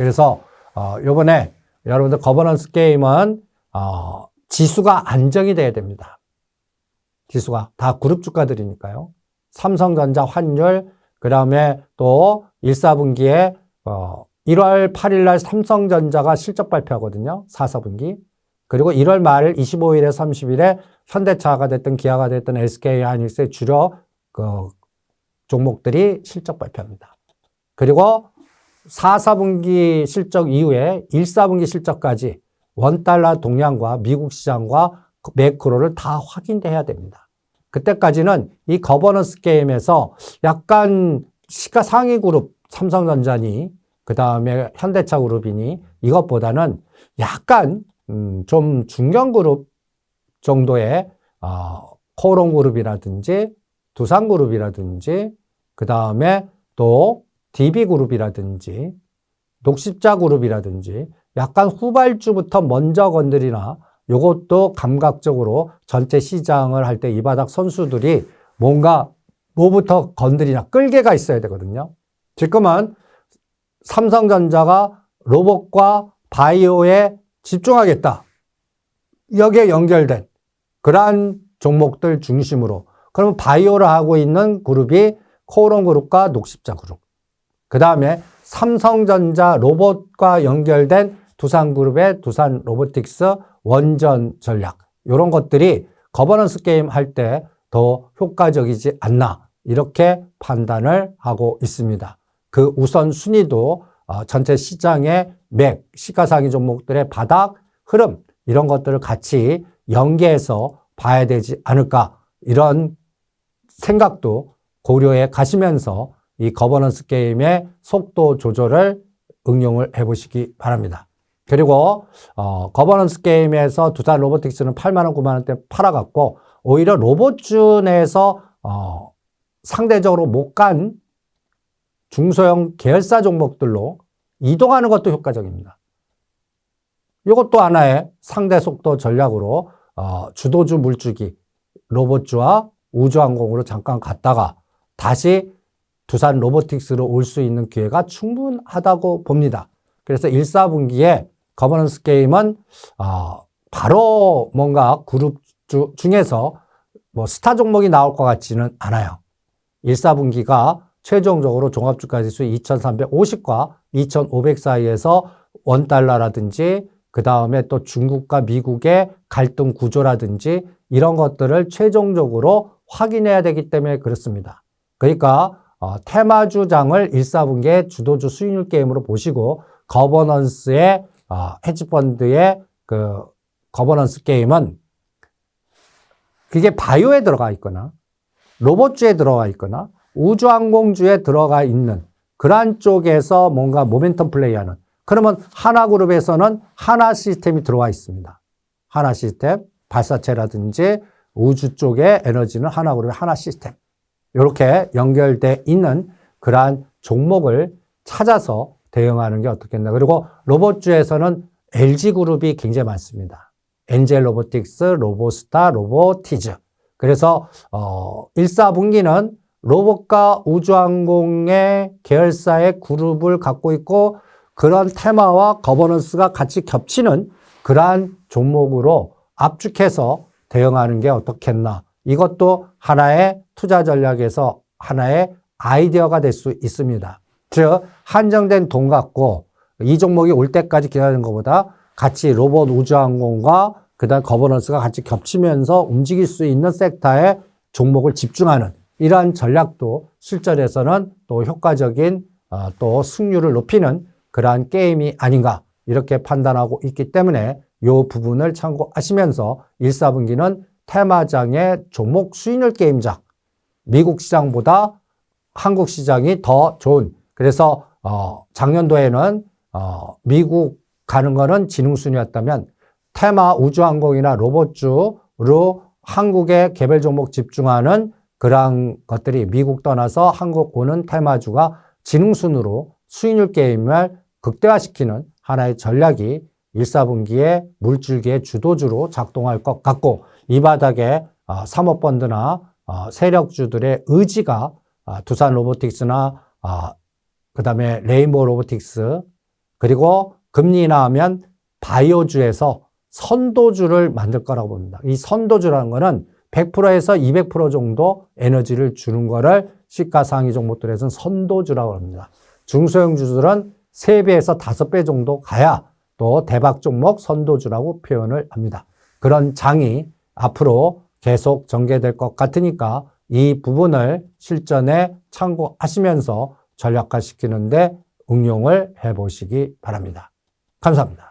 그래서 어, 요번에 여러분들 거버넌스 게임은 어, 지수가 안정이 돼야 됩니다. 지수가 다 그룹 주가들이니까요. 삼성전자 환율 그 다음에 또 1, 4분기에 어 1월 8일 날 삼성전자가 실적 발표하거든요. 4, 4분기. 그리고 1월 말 25일에 30일에 현대차가 됐든 기아가 됐든 SK 하이닉스의 주력 그 종목들이 실적 발표합니다. 그리고 4, 4분기 실적 이후에 1, 4분기 실적까지 원달러 동향과 미국 시장과 매크로를 다 확인해야 됩니다. 그때까지는 이 거버넌스 게임에서 약간 시가 상위 그룹 삼성전자니 그 다음에 현대차 그룹이니 이것보다는 약간 음, 좀 중견 그룹 정도의 어, 코롱 그룹이라든지 두산 그룹이라든지 그 다음에 또 DB 그룹이라든지 녹십자 그룹이라든지 약간 후발주부터 먼저 건드리나 요것도 감각적으로 전체 시장을 할 때 이 바닥 선수들이 뭔가 뭐부터 건드리나 끌개가 있어야 되거든요. 지금은 삼성전자가 로봇과 바이오에 집중하겠다. 여기에 연결된 그러한 종목들 중심으로 그러면 바이오를 하고 있는 그룹이 코오롱 그룹과 녹십자 그룹. 그 다음에 삼성전자 로봇과 연결된 두산그룹의 두산 로보틱스 원전 전략. 이런 것들이 거버넌스 게임 할 때 더 효과적이지 않나. 이렇게 판단을 하고 있습니다. 그 우선 순위도 어, 전체 시장의 맥, 시가상위 종목들의 바닥, 흐름, 이런 것들을 같이 연계해서 봐야 되지 않을까. 이런 생각도 고려해 가시면서 이 거버넌스 게임의 속도 조절을 응용을 해 보시기 바랍니다. 그리고 어, 거버넌스 게임에서 두산 로보틱스는 8만 원, 9만 원대 팔아갔고 오히려 로봇주 내에서 어, 상대적으로 못 간 중소형 계열사 종목들로 이동하는 것도 효과적입니다. 이것도 하나의 상대 속도 전략으로 어, 주도주 물주기 로봇주와 우주항공으로 잠깐 갔다가 다시 두산 로보틱스로 올 수 있는 기회가 충분하다고 봅니다. 그래서 1, 4분기에 거버넌스 게임은 어, 바로 뭔가 그룹 주, 중에서 뭐 스타 종목이 나올 것 같지는 않아요. 1, 4분기가 최종적으로 종합주가지수 2350과 2500 사이에서 원달러라든지 그 다음에 또 중국과 미국의 갈등 구조라든지 이런 것들을 최종적으로 확인해야 되기 때문에 그렇습니다. 그러니까 어, 테마주장을 1, 4분기에 주도주 수익률 게임으로 보시고 거버넌스의 어, 헤지펀드의 그 거버넌스 게임은 그게 바이오에 들어가 있거나 로봇주에 들어가 있거나 우주항공주에 들어가 있는 그러한 쪽에서 뭔가 모멘텀 플레이하는 그러면 하나그룹에서는 하나 시스템이 들어와 있습니다. 하나 시스템, 발사체라든지 우주 쪽의 에너지는 하나그룹의 하나 시스템. 이렇게 연결돼 있는 그러한 종목을 찾아서 대응하는 게 어떻겠나. 그리고 로봇주에서는 LG그룹이 굉장히 많습니다. 엔젤 로보틱스, 로보스타, 로보티즈. 그래서 어 1, 4분기는 로봇과 우주항공의 계열사의 그룹을 갖고 있고 그런 테마와 거버넌스가 같이 겹치는 그러한 종목으로 압축해서 대응하는 게 어떻겠나. 이것도 하나의 투자 전략에서 하나의 아이디어가 될 수 있습니다. 즉, 한정된 돈 갖고 이 종목이 올 때까지 기다리는 것보다 같이 로봇 우주항공과 그다음 거버넌스가 같이 겹치면서 움직일 수 있는 섹터에 종목을 집중하는 이러한 전략도 실전에서는 또 효과적인 어, 또 승률을 높이는 그러한 게임이 아닌가 이렇게 판단하고 있기 때문에 이 부분을 참고하시면서 1, 4분기는 테마장의 종목 수익률 게임장. 미국 시장보다 한국 시장이 더 좋은. 그래서 어, 작년도에는 어, 미국 가는 거는 지능순이었다면 테마 우주항공이나 로봇주로 한국의 개별 종목 집중하는 그러한 것들이 미국 떠나서 한국 오는 테마주가 지능순으로 수익률 게임을 극대화시키는 하나의 전략이 1, 4분기에 물줄기의 주도주로 작동할 것 같고 이 바닥에 어, 사모펀드나 어, 세력주들의 의지가 어, 두산 로보틱스나 그 다음에 레인보우 로보틱스 그리고 금리 인하하면 바이오주에서 선도주를 만들 거라고 봅니다. 이 선도주라는 거는 100%에서 200% 정도 에너지를 주는 거를 시가상위 종목들에서는 선도주라고 합니다. 중소형 주들은 3배에서 5배 정도 가야 또 대박 종목 선도주라고 표현을 합니다. 그런 장이 앞으로 계속 전개될 것 같으니까 이 부분을 실전에 참고하시면서 전략화시키는데 응용을 해보시기 바랍니다. 감사합니다.